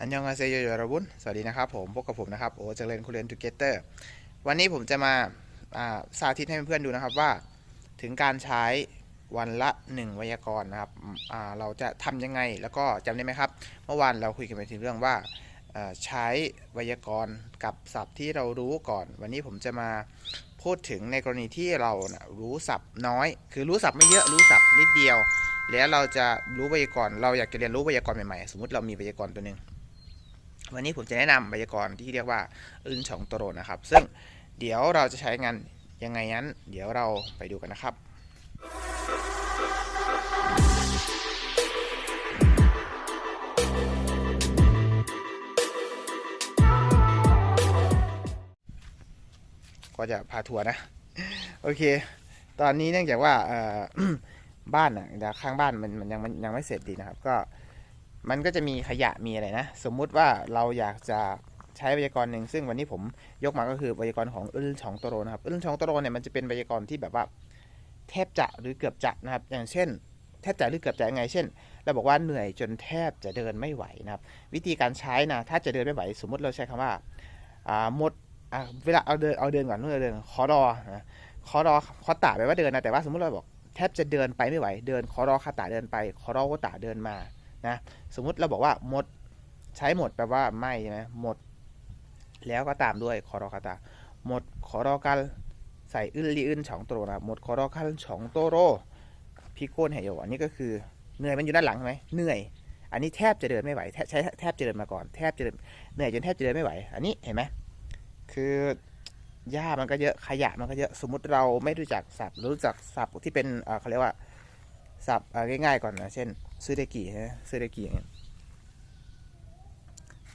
อันยองอาเซโยโยราบุนสวัสดีนะครับผมพบกับผมนะครับโอเจริญคุเรนทูเกเตอร์วันนี้ผมจะมาสาธิตให้เพื่อนๆดูนะครับว่า ถึงการใช้วันละ 1 ไวยากรณ์นะครับเราจะทำยังไงแล้วก็จำได้ไหมครับ เมื่อวานเราคุยกันไปถึงเรื่องว่าใช้ไวยากรณ์กับศัพท์ที่เรารู้ก่อน วันนี้ผมจะมาพูดถึงในกรณีที่เรานะรู้ศัพท์น้อย คือรู้ศัพท์ไม่เยอะรู้ศัพท์นิดเดียว แล้วเราจะรู้ไวยากรณ์เราอยากจะเรียนรู้ไวยากรณ์ใหม่ๆ สมมติเรามีไวยากรณ์ตัวหนึ่ง วันนี้ผมจะแนะนำไวยากรณ์ที่เรียกว่าอึนฉองโตโรนะครับ ซึ่งเดี๋ยวเราจะใช้งานยังไงนั้น เดี๋ยวเราไปดูกันนะครับ ก็จะพาทัวร์นะ โอเค ตอนนี้เนื่องจากว่าบ้านอะแต่ข้างบ้านมันมันยังมันยังไม่เสร็จดีนะครับ ก็ มันก็จะมีขยะมีอะไรนะ สมมุติว่าเราอยากจะใช้ไวยากรณ์หนึ่งซึ่งวันนี้ผมยกมาก็คือไวยากรณ์ของอึลชองโตโรนะครับอึลชองโตโรเนี่ยมันจะเป็นไวยากรณ์ที่แบบว่าแทบจะหรือเกือบจะนะครับ อย่างเช่น แทบจะหรือเกือบจะยังไง เช่น เราบอกว่าเหนื่อยจนแทบจะเดินไม่ไหวนะครับ วิธีการใช้นะถ้าจะเดินไม่ไหว สมมติเราใช้คำว่าอ่าหมดเวลาเอาเดินเอาเดินก่อนเมื่อเดินคอรอนะคอรอคอตาแปลว่าเดินนะแต่ว่าสมมติเราบอกแทบจะเดินไปไม่ไหว เดินคอรอคาตาเดินไปคอรอโคตาเดินมา นะสมมุติเราบอกว่าหมดใช้หมดแปลว่าไม่ใช่ไหมหมด แล้วก็ตามด้วยคอรอคาตาหมดคอรอกันใส่อึนลีอึนฉองโตรนะหมดคอรอคันฉองโตโรพี่โก้นเหยโยอันนี้ก็คือเหนื่อยมันอยู่ด้านหลังใช่ไหมเหนื่อย อันนี้แทบจะเดินไม่ไหวแทบใช้แทบจะเดินมาก่อนแทบจะเดินเหนื่อยจนแทบจะเดินไม่ไหว อันนี้เห็นไหมคือหญ้ามันก็เยอะขยะมันก็เยอะสมมุติเราไม่รู้จักศัพท์รู้จักศัพท์ที่เป็นเอ่อเขาเรียกว่าศัพท์เอ่อง่ายๆก่อนนะเช่น ซูเดกิฮะซูเดกิอย่างเงี้ย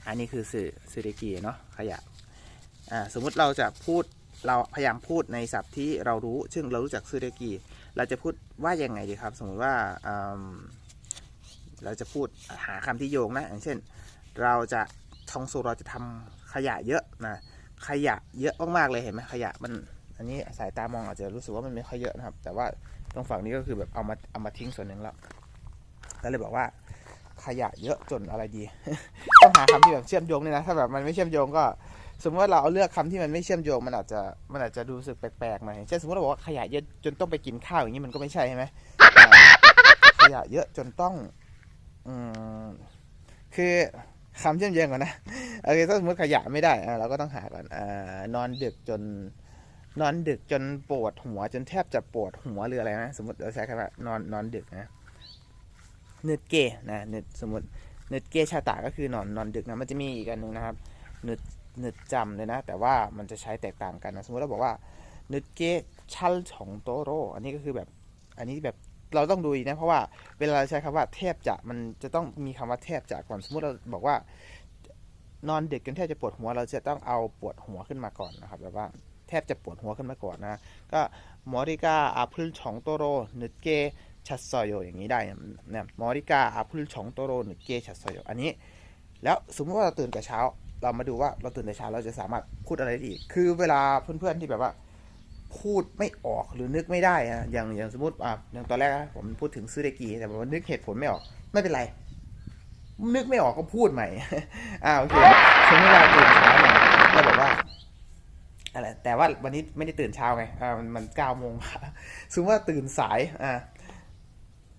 อันนี้คือสื่อซูเดกิเนาะขยะอ่าสมมุติเราจะพูดเราพยายามพูดในศัพท์ที่เรารู้ ซึ่งเรารู้จักซูเดกิเราจะพูดว่ายังไงดีครับ สมมุติว่าอืมเราจะพูดหาคำที่โยงนะอย่างเช่น เราจะทองโซเราจะทำขยะเยอะนะขยะเยอะมากๆเลยเห็นไหมขยะมันอันนี้สายตามองอาจจะรู้สึกว่ามันไม่ค่อยเยอะนะครับ แต่ว่าตรงฝั่งนี้ก็คือแบบเอามาเอามาทิ้งส่วนหนึ่งแล้ว ก็เลยบอกว่าขยะเยอะจนอะไรดี ต้องหาคำที่แบบเชื่อมโยงเนี่ยนะถ้าแบบมันไม่เชื่อมโยงก็ สมมติว่าเราเอาเลือกคำที่มันไม่เชื่อมโยงมันอาจจะมันอาจจะดูสึกแปลกๆหน่อยเช่นสมมติเราบอกว่าขยะเยอะจนต้องไปกินข้าวอย่างนี้มันก็ไม่ใช่ใช่ไหมขยะเยอะจนต้องอืมคือคำเชื่อมโยงก่อนนะโอเคถ้าสมมติขยะไม่ได้อะเราก็ต้องหาก่อนอนอนดึกจน นอนดึกจนปวดหัวจนแทบจะปวดหัวหรืออะไรนะสมมติเราใช้คำว่านอนนอนดึกนะ นึดเกนะนึดสมมตินึดเกชาตาก็คือนอนนอนดึกนะมันจะมีอีกอันหนึ่งนะครับนึดนึดจำเลยนะ แต่ว่ามันจะใช้แตกต่างกันนะสมมติเราบอกว่านึดเกชัลของโตโรอันนี้ก็คือแบบอันนี้แบบเราต้องดูนะเพราะว่าเวลาเราใช้คำว่าแทบจะมันจะต้องมีคำว่าแทบจะก่อนสมมติเราบอกว่านอนดึกจนแทบจะปวดหัว เราจะต้องเอาปวดหัวขึ้นมาก่อนนะครับแบบว่าแทบจะปวดหัวขึ้นมาก่อนนะ ก็มอริกาอาพุลฉองโตโรนึดเก ชัดซอยโยอย่างนี้ได้นะมอริกาอาพุลฉองโตโรนึดเกชัดซอยโยอันนี้ แล้วสมมติว่าเราตื่นแต่เช้า เรามาดูว่าเราตื่นแต่เช้าเราจะสามารถพูดอะไรได้อีก คือเวลาเพื่อนๆที่แบบว่า พูดไม่ออกหรือนึกไม่ได้อะอย่างอย่างสมมติอะอย่างตอนแรกผมพูดถึงซูเดกิแต่ว่านึกเหตุผลไม่ออกไม่เป็นไร นึกไม่ออกก็พูดใหม่อ่าโอเคสมมติเราตื่นเช้าเนี่ยเราบอกว่าอะไรแต่ว่าวันนี้ไม่ได้ตื่นเช้าไงอ่ามันมันเก้าโมงสมมติว่าตื่นสายอ่า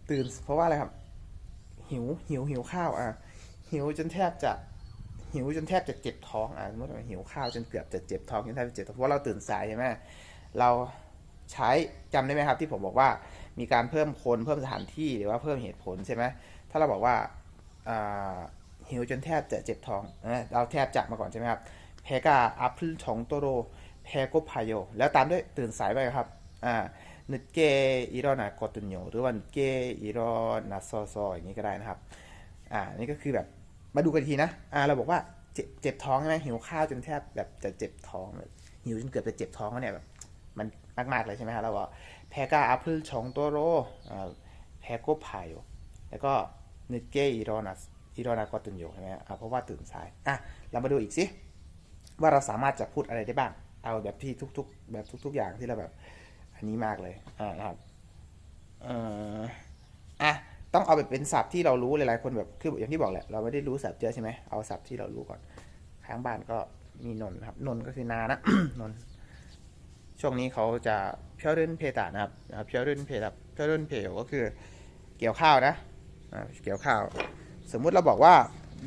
ตื่นเพราะว่าอะไรครับ หิวหิวหิวข้าวอ่าหิวจนแทบจะหิวจนแทบจะเจ็บท้องอะสมมติว่าหิวข้าวจนเกือบจะเจ็บท้องจนแทบจะเจ็บท้องเพราะเราตื่นสายใช่ไหมเราใช้จำได้ไหมครับ ที่ผมบอกว่ามีการเพิ่มคนเพิ่มสถานที่หรือว่าเพิ่มเหตุผลใช่ไหมถ้าเราบอกว่าหิวจนแทบจะเจ็บท้องเราแทบจะมาก่อนใช่ไหมครับเพกาอัพลชองโตโรเพโกพายโยแล้วตามด้วยตื่นสายไปครับอ่า นึกเกอิรอนากอตุนโยหรือว่านึกเกอิรอนาซอซอย่างนี้ก็ได้นะครับ อ่า นี่ก็คือแบบมาดูกันทีนะ อ่า เราบอกว่าเจ็บเจ็บท้องใช่ไหมหิวข้าวจนแทบแบบจะเจ็บท้องแบบหิวจนเกือบจะเจ็บท้องแล้วเนี่ยแบบมันมากๆเลยใช่ไหมฮะเราบอกแพกาอัพลชองโตโรแพโกพายแล้วก็นึกเกอิรอนัสอิรอนาก็ตื่นอยู่ใช่ไหมอะเพราะว่าตื่นสายอะเรามาดูอีกสิว่าเราสามารถจะพูดอะไรได้บ้าง เอาแบบที่ทุก ๆ แบบทุก ๆ อย่างที่เราแบบ อันนี้มากเลยอ่านะครับเอ่ออะต้องเอาแบบเป็นศัพท์ที่เรารู้หลายๆคนแบบคืออย่างที่บอกแหละเราไม่ได้รู้ศัพท์เยอะใช่ไหมเอาศัพท์ที่เรารู้ก่อนข้างบ้านก็มีนนท์ครับนนท์ก็คือนานะนนท์ช่วงนี้เขาจะเพียวรื่นเพตานะครับเพียวรื่นเพตาเพียวรื่นเพลก็คือเกี่ยวข้าวนะอ่าเกี่ยวข้าว สมมุติเราบอกว่า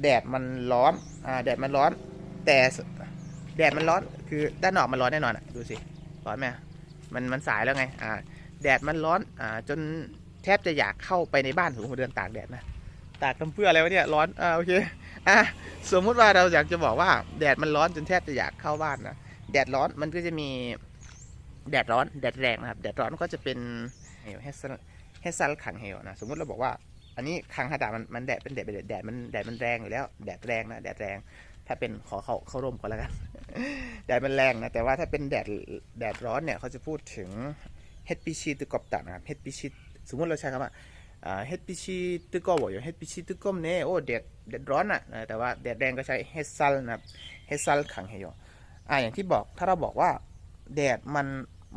แดดมันร้อนอ่าแดดมันร้อน แต่แดดมันร้อนคือด้านนอกมันร้อนแน่นอนอะดูสิร้อนไหม มันมันสายแล้วไงอ่าแดดมันร้อนอ่าจนแทบจะอยากเข้าไปในบ้านสมมติว่าเดินตากแดดนะตากทำเพื่ออะไรวะเนี่ยร้อนอ่าโอเคอะสมมุติว่าเราอยากจะบอกว่าแดดมันร้อนจนแทบจะอยากเข้าบ้านนะแดดร้อนมันก็จะมีแดดร้อนแดดแรงนะครับแดดร้อนก็จะเป็นเฮลเฮสเฮซัลขังเฮลนะสมมติเราบอกว่า อันนี้คังฮาดามันมันแดดเป็นแดดเป็นแดดแดดมันแดดมันแรงอยู่แล้วแดดแรงนะแดดแรง ถ้าเป็นขอเขาเข้าร่มก่อนแล้วกัน แดดมันแรงนะ แต่ว่าถ้าเป็นแดดแดดร้อนเนี่ยเขาจะพูดถึงเฮดปิชิตึกอบตันะครับเฮดปิชิสมมติเราใช้คำว่าเฮดปิชิตึกอบอยู่เฮดปิชิตึกอมเนี่ยโอ้แดดแดดร้อนอะนะแต่ว่าแดดแรงก็ใช้เฮดซัลนะครับเฮดซัลขังเฮยอ่าอย่างที่บอกถ้าเราบอกว่าแดดมัน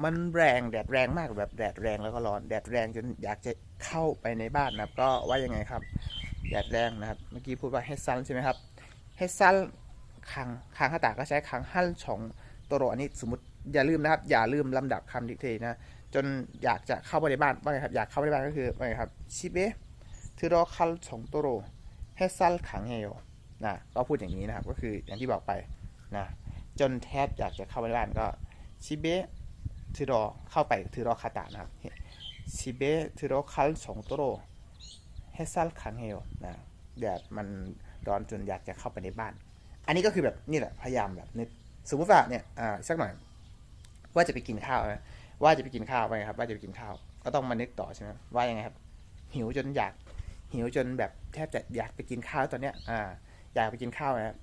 มันแรงแดดแรงมากแบบแดดแรงแล้วก็ร้อนแดดแรงจนอยากจะเข้าไปในบ้านนะครับ ก็ว่ายังไงครับ แดดแรงนะครับ เมื่อกี้พูดว่าเฮดซัลใช่ไหมครับเฮดซัล คังคังฮาตาก็ใช้คังฮั่นชองตัวโรอันนี้สมมติอย่าลืมนะครับ อย่าลืมลำดับคำดิเทนะจนอยากจะเข้าไปในบ้านว่าไงครับอยากเข้าไปในบ้านก็คือว่าไงครับชิเบะทือรอคัลชองตัวโรเฮดซัลขังเฮโยนะก็พูดอย่างนี้นะครับ ก็คืออย่างที่บอกไปนะจนแทบอยากจะเข้าไปในบ้านก็ชิเบะทือรอเข้าไปทือรอคาตานะครับชิเบะทือรอคัลชองตัวโรเฮซัลคังเฮลนะแดดมันร้อนจนอยากจะเข้าไปในบ้าน อันนี้ก็คือแบบนี่แหละพยายามแบบนึกสมมติว่าเนี่ยอ่าสักหน่อยว่าจะไปกินข้าวนะว่าจะไปกินข้าวไปครับ ว่าจะไปกินข้าว ก็ต้องมานึกต่อใช่ไหมว่ายังไงครับ หิวจนอยากหิวจนแบบแทบจะอยากไปกินข้าวตอนเนี้ยอ่าอยากไปกินข้าวนะครับ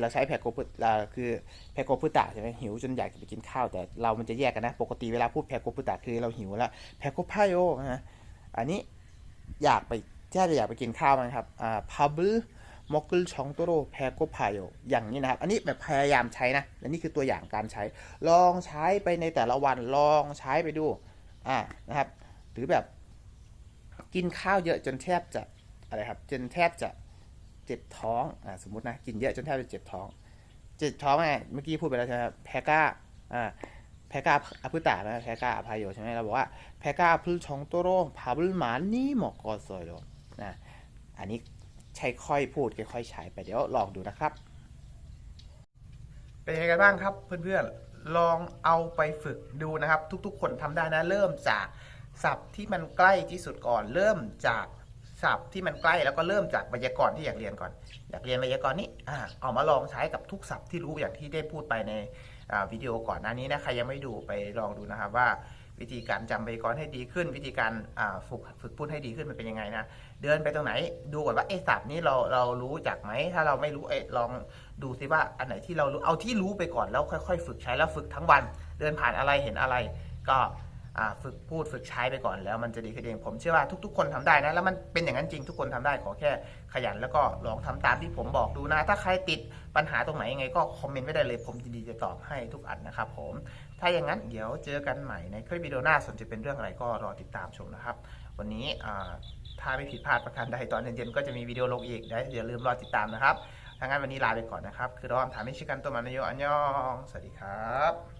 เราใช้แพโกพุอ่าคือแพโกพุตะใช่ไหมหิวจนอยากจะไปกินข้าวแต่เรามันจะแยกกันนะ ปกติเวลาพูดแพโกพุตะคือเราหิวแล้วแพโกพายโอนะอันนี้อยากไปแค่จะอยากไปกินข้าวมันครับอ่าพับล มอกลชองโตโรแพโกพายโออย่างนี้นะครับ อันนี้แบบพยายามใช้นะและนี่คือตัวอย่างการใช้ ลองใช้ไปในแต่ละวันลองใช้ไปดูอ่านะครับ หรือแบบกินข้าวเยอะจนแทบจะอะไรครับจนแทบจะเจ็บท้องอ่าสมมตินะกินเยอะจนแทบจะเจ็บท้อง เจ็บท้องไงเมื่อกี้พูดไปแล้วใช่ไหมครับแพก้าอ่าแพก้าอพุตานะแพก้าอภัยโยใช่ไหมเราบอกว่าแพก้าพืชองโตโรพาบลมานี่หมอกอซอยโดนะอันนี้ ค่อยพูดค่อยๆใช้ไปเดี๋ยวลองดูนะครับ เป็นยังไงบ้างครับเพื่อนๆลองเอาไปฝึกดูนะครับ ทุกๆ คนทำได้นะเริ่มจากศัพท์ที่มันใกล้ที่สุดก่อน เริ่มจากศัพท์ที่มันใกล้แล้วก็เริ่มจากไวยากรณ์ที่อยากเรียนก่อน อยากเรียนไวยากรณ์นี้อ่าเอามาลองใช้กับทุกศัพท์ที่รู้อย่างที่ได้พูดไปในวิดีโอก่อนหน้านี้นะใครยังไม่ดูไปลองดูนะครับว่า วิธีการจำไวยากรณ์ให้ดีขึ้น วิธีการฝึกฝึกพูดให้ดีขึ้นมันเป็นยังไงนะเดินไปตรงไหนดูก่อนว่าไอ้ศัพท์นี้เราเรารู้จักไหมถ้าเราไม่รู้เอ้ลองดูซิว่าอันไหนที่เรารู้เอาที่รู้ไปก่อนแล้วค่อย ๆ ฝึกใช้แล้วฝึกทั้งวัน เดินผ่านอะไรเห็นอะไร ก็ฝึกพูดฝึกใช้ไปก่อนแล้วมันจะดีขึ้นเองผมเชื่อว่าทุก ๆ คนทำได้นะแล้วมันเป็นอย่างนั้นจริงทุกคนทำได้ขอแค่ขยันแล้วก็ลองทำตามที่ผมบอกดูนะ ถ้าใครติดปัญหาตรงไหนยังไงก็คอมเมนต์ไว้ได้เลย ผมยินดีจะตอบให้ทุกอันนะครับผม ถ้าอย่างนั้นเดี๋ยวเจอกันใหม่ในคลิปวิดีโอหน้าสนจะเป็นเรื่องอะไรก็รอติดตามชมนะครับ วันนี้ถ้าไม่ผิดพลาดประการใดตอนเย็นๆก็จะมีวิดีโอลงอีกได้อย่าลืมรอติดตามนะครับถ้างั้นวันนี้ลาไปก่อนนะครับ คือรอมถามให้ชิกันตัวมันโยอันยอง สวัสดีครับ